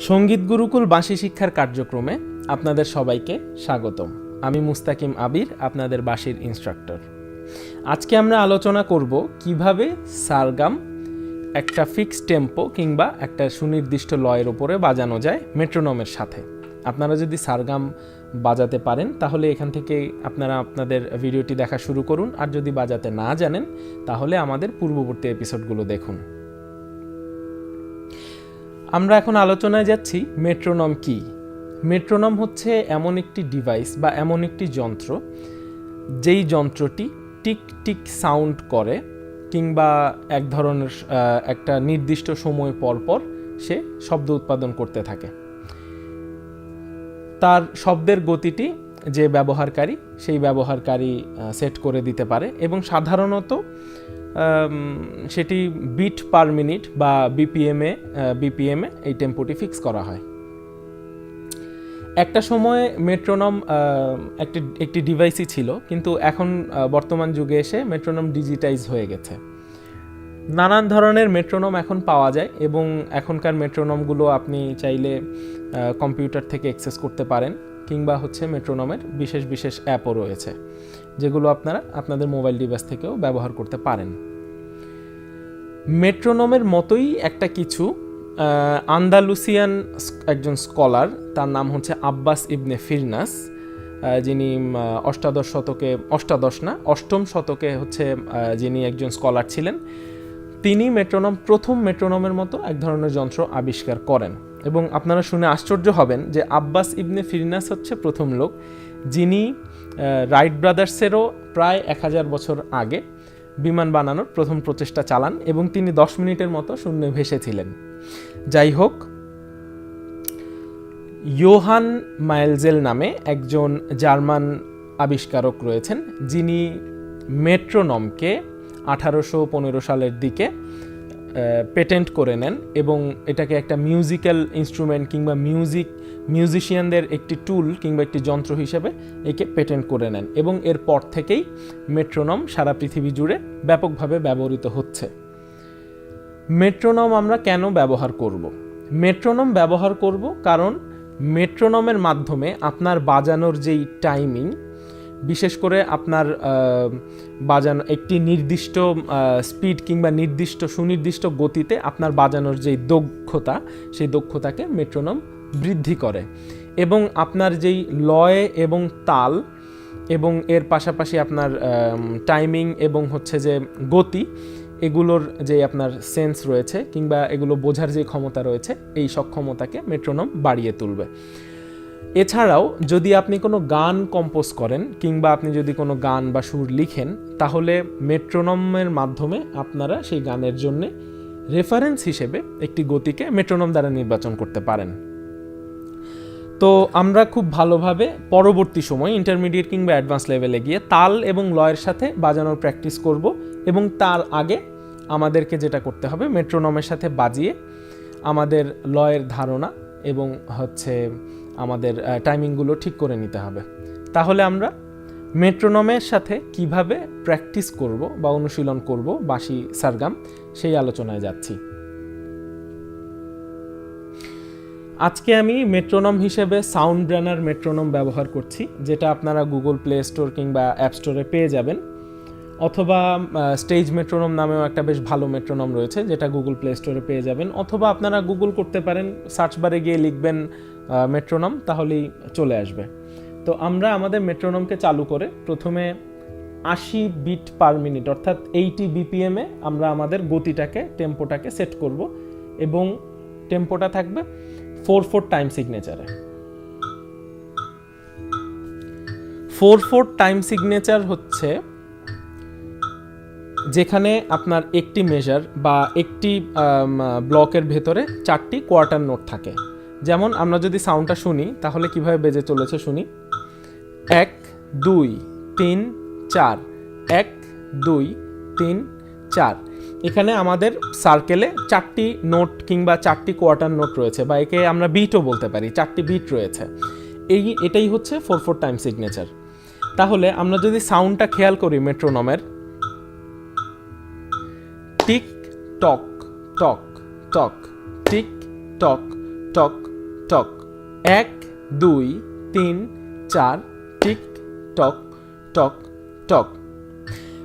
সংগীত গুরুকুল বাঁশি শিক্ষার কার্যক্রমে আপনাদের সবাইকে স্বাগতম। আমি মুস্তাকিম আবির, আপনাদের বাঁশির ইনস্ট্রাক্টর আজকে আমরা আলোচনা করব কীভাবে সারগাম একটা ফিক্সড টেম্পো কিংবা একটা সুনির্দিষ্ট লয়ের ওপরে বাজানো যায় মেট্রোনমের সাথে। আপনারা যদি সারগাম বাজাতে পারেন, তাহলে এখান থেকে আপনারা আপনাদের ভিডিওটি দেখা শুরু করুন। আর যদি বাজাতে না জানেন, তাহলে আমাদের পূর্ববর্তী এপিসোডগুলো দেখুন। আমরা এখন আলোচনায় যাচ্ছি, মেট্রোনম কি? মেট্রোনম হচ্ছে এমন একটি ডিভাইস বা এমন একটি যন্ত্র, যেই যন্ত্রটি টিক টিক সাউন্ড করে কিংবা এক ধরনের একটা নির্দিষ্ট সময় পর পর সে শব্দ উৎপাদন করতে থাকে। তার শব্দের গতিটি যে ব্যবহারকারী, সেই ব্যবহারকারী সেট করে দিতে পারে এবং সাধারণত সেটি বিট পার মিনিট বা বিপিএমে বিপিএমে এই টেম্পোটি ফিক্স করা হয়। একটা সময় মেট্রোনম একটি একটি ডিভাইসই ছিল, কিন্তু এখন বর্তমান যুগে এসে মেট্রোনম ডিজিটাইজ হয়ে গেছে। নানান ধরনের মেট্রোনম এখন পাওয়া যায় এবং এখনকার মেট্রোনমগুলো আপনি চাইলে কম্পিউটার থেকে অ্যাক্সেস করতে পারেন, কিংবা হচ্ছে মেট্রোনমের বিশেষ বিশেষ অ্যাপও রয়েছে। যেগুলো আপনারা আপনাদের মোবাইল ডিভাইস থেকেও ব্যবহার করতে পারেন। মেট্রোনোমের মতোই একটা কিছু আন্দালুসিয়ান একজন স্কলার, তার নাম হচ্ছে আব্বাস ইবনে ফিরনাস যিনি অষ্টাদশ শতকে, অষ্টাদশ না, অষ্টম শতকে হচ্ছে যিনি একজন স্কলার ছিলেন, তিনি মেট্রোনম, প্রথম মেট্রোনমের মতো এক ধরনের যন্ত্র আবিষ্কার করেন। এবং আপনারা শুনে আশ্চর্য হবেন যে আব্বাস ইবনে ফিরনাস হচ্ছে প্রথম লোক যিনি রাইট ব্রাদার্সেরও প্রায় এক হাজার বছর আগে বিমান বানানোর প্রথম প্রচেষ্টা চালান এবং তিনি দশ মিনিটের মতো শূন্যে ভেসেছিলেন। যাই হোক, ইয়োহান মাইলজেল নামে একজন জার্মান আবিষ্কারক রয়েছেন, যিনি মেট্রোনমকে আঠারোশো পনেরো সালের দিকে পেটেন্ট করে নেন এবং এটাকে একটা মিউজিক্যাল ইনস্ট্রুমেন্ট কিংবা মিউজিক মিউজিশিয়ানদের একটি টুল কিংবা একটি যন্ত্র হিসেবে একে পেটেন্ট করে নেন এবং এরপর থেকেই মেট্রোনম সারা পৃথিবী জুড়ে ব্যাপকভাবে ব্যবহৃত হচ্ছে। মেট্রোনম আমরা কেন ব্যবহার করব? মেট্রোনম ব্যবহার করব কারণ মেট্রোনমের মাধ্যমে আপনার বাজানোর যেই টাইমিং বিশেষ করে আপনার বাজানো একটি নির্দিষ্ট স্পিড কিংবা নির্দিষ্ট সুনির্দিষ্ট গতিতে আপনার বাজানোর যেই দক্ষতা, সেই দক্ষতাকে মেট্রোনম বৃদ্ধি করে। এবং আপনার যেই লয় এবং তাল এবং এর পাশাপাশি আপনার টাইমিং এবং হচ্ছে যে গতি, এগুলোর যে আপনার সেন্স রয়েছে কিংবা এগুলো বোঝার যে ক্ষমতা রয়েছে, এই সক্ষমতাকে মেট্রোনম বাড়িয়ে তুলবে। এছাড়াও, যদি আপনি কোনো গান কম্পোজ করেন কিংবা আপনি যদি কোনো গান বা সুর লিখেন, তাহলে মেট্রোনমের মাধ্যমে আপনারা সেই গানের জন্য রেফারেন্স হিসেবে একটি গতিকে মেট্রোনম দ্বারা নির্বাচন করতে পারেন। তো আমরা খুব ভালোভাবে পরবর্তী সময় ইন্টারমিডিয়েট কিংবা অ্যাডভান্স লেভেলে গিয়ে তাল এবং লয়ের সাথে বাজানোর প্র্যাকটিস করব এবং তার আগে আমাদেরকে যেটা করতে হবে মেট্রোনমের সাথে বাজিয়ে আমাদের লয়ের ধারণা এবং হচ্ছে আমাদের টাইমিংগুলো ঠিক করে নিতে হবে। তাহলে আমরা মেট্রোনমের সাথে কীভাবে প্র্যাকটিস করব বা অনুশীলন করব বাঁশি সারগাম, সেই আলোচনায় যাচ্ছি। আজকে আমি মেট্রোনম হিসেবে সাউন্ড ব্র্যানার মেট্রোনম ব্যবহার করছি, যেটা আপনারা গুগল প্লে স্টোর কিংবা অ্যাপ স্টোরে পেয়ে যাবেন। অথবা স্টেজ মেট্রোনম নামেও একটা বেশ ভালো মেট্রোনম রয়েছে, যেটা গুগল প্লে স্টোরে পেয়ে যাবেন। অথবা আপনারা গুগল করতে পারেন সার্চ বারে গিয়ে লিখবেন মেট্রোনম তাহলেই চলে আসবে। তো আমরা আমাদের মেট্রোনমকে চালু করে প্রথমে আশি বিট পার মিনিট, অর্থাৎ এইটি বিপিএমে আমরা আমাদের গতিটাকে টেম্পোটাকে সেট করব এবং টেম্পোটা থাকবে ফোর ফোর টাইম সিগনেচারে ফোর ফোর টাইম সিগনেচার হচ্ছে যেখানে আপনার একটি মেজার বা একটি ব্লকের ভেতরে চারটি কোয়ার্টার নোট থাকে। যেমন আমরা যদি সাউন্ডটা শুনি, তাহলে কীভাবে বেজে চলেছে শুনি? এক, দুই, তিন, চার। এক, দুই, তিন, চার। এখানে আমাদের সার্কেলে চারটি নোট কিংবা চারটি কোয়ার্টার নোট রয়েছে, বা একে আমরা বিটও বলতে পারি, চারটি বিট রয়েছে। এই, এটাই হচ্ছে ফোর ফোর টাইম সিগনেচার তাহলে আমরা যদি সাউন্ডটা খেয়াল করি মেট্রোনমের টিক টক টক টক টিক টক টক টক। এক, দুই, তিন, চার, টিক, টক টক টক।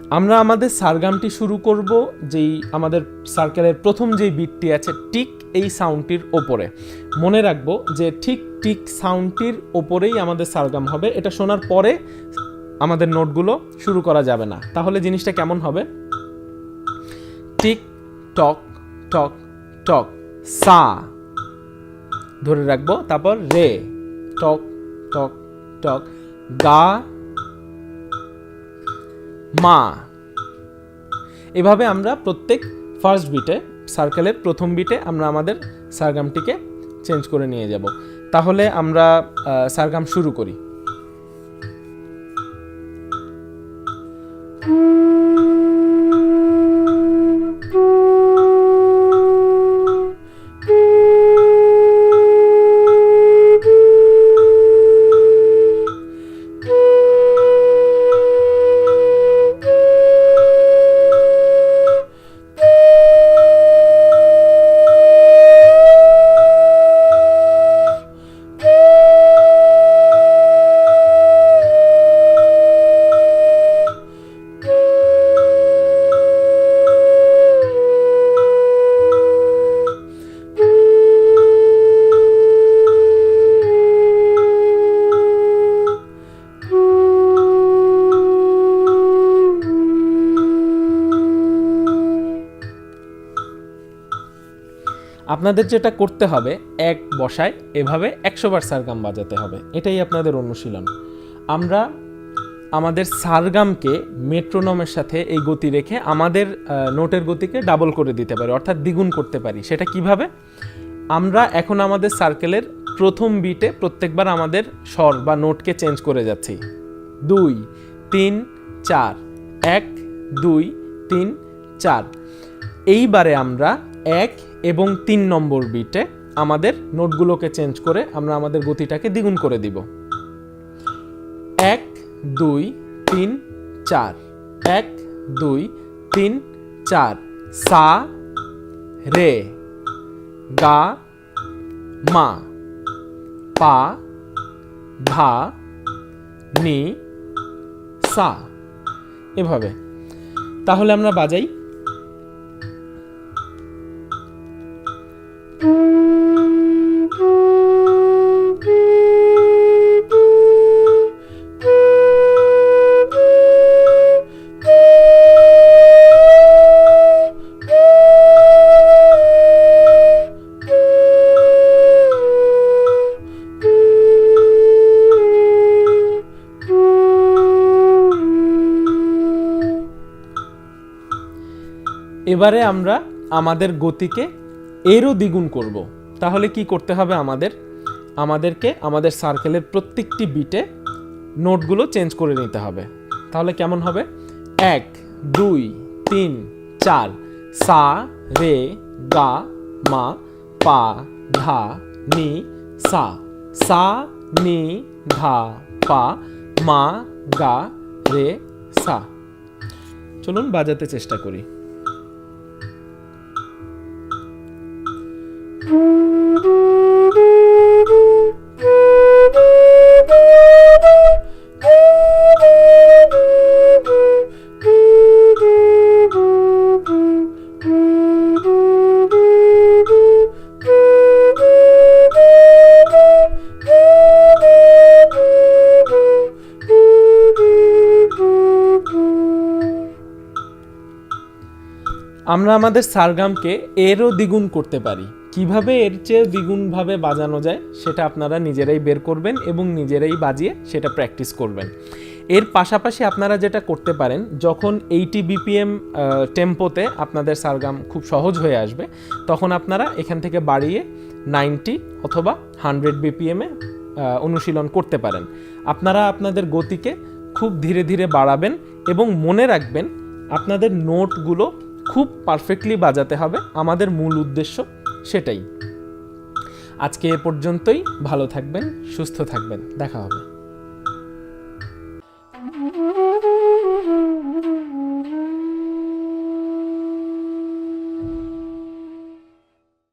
আমরা আমাদের সারগামটি শুরু করব যেই আমাদের সার্কেলের প্রথম যেই বিটটি আছে, টিক এই সাউন্ডটির ওপরে। মনে রাখব যে ঠিক, টিক সাউন্ডটির ওপরেই আমাদের সারগাম হবে। এটা শোনার পরে আমাদের নোটগুলো শুরু করা যাবে না। তাহলে জিনিসটা কেমন হবে? Tick, tock tock tock. সা ধরে রাখব। তারপর রে, টক টক টক, গা, মা। এভাবে আমরা প্রত্যেক ফার্স্ট বিটে সার্কেলের প্রথম বিটে আমরা আমাদের সারগামটিকে চেঞ্জ করে নিয়ে যাব। তাহলে আমরা সারগাম শুরু করি। আপনাদের যেটা করতে হবে, এক বসায় এভাবে একশো বার সারগাম বাজাতে হবে। এটাই আপনাদের অনুশীলন। আমরা আমাদের সারগামকে মেট্রোনমের সাথে এই গতি রেখে আমাদের নোটের গতিকে ডাবল করে দিতে পারি, অর্থাৎ দ্বিগুণ করতে পারি। সেটা কীভাবে? আমরা এখন আমাদের সার্কেলের প্রথম বিটে প্রত্যেকবার আমাদের স্বর বা নোটকে চেঞ্জ করে যাচ্ছি। দুই, তিন, চার। এক, দুই, তিন, চার। এইবারে আমরা এক এবং তিন নম্বর বিটে আমাদের নোটগুলোকে চেঞ্জ করে আমরা আমাদের গতিটাকে দ্বিগুণ করে দিব। এক, দুই, তিন, চার। এক, দুই, তিন, চার। সা, রে, গা, মা। পা, ধা, নি, সা। এভাবে। তাহলে আমরা বাজাই এবারে আমরা আমাদের গতিকে এরও দ্বিগুণ করব। তাহলে কি করতে হবে আমাদের? আমাদেরকে আমাদের সার্কেলের প্রত্যেকটি বিটে নোটগুলো চেঞ্জ করে নিতে হবে। তাহলে কেমন হবে? এক, দুই, তিন, চার। সা, রে, গা, মা, পা, ধা, নি, সা। সা, নি, ধা, পা, মা, গা, রে, সা। চলুন বাজাতে চেষ্টা করি। আমরা আমাদের সারগামকে এরও দ্বিগুণ করতে পারি। কীভাবে এর চেয়ে দ্বিগুণভাবে বাজানো যায় সেটা আপনারা নিজেরাই বের করবেন এবং নিজেরাই বাজিয়ে সেটা প্র্যাকটিস করবেন। এর পাশাপাশি আপনারা যেটা করতে পারেন, যখন এইটি বিপিএম টেম্পোতে আপনাদের সারগাম খুব সহজ হয়ে আসবে, তখন আপনারা এখান থেকে বাড়িয়ে নাইনটি অথবা হান্ড্রেড বিপিএমে অনুশীলন করতে পারেন। আপনারা আপনাদের গতিকে খুব ধীরে ধীরে বাড়াবেন এবং মনে রাখবেন আপনাদের নোটগুলো খুব পারফেক্টলি বাজাতে হবে। আমাদের মূল উদ্দেশ্য সেটাই। আজকে এ পর্যন্তই। ভালো থাকবেন, সুস্থ থাকবেন। দেখা হবে।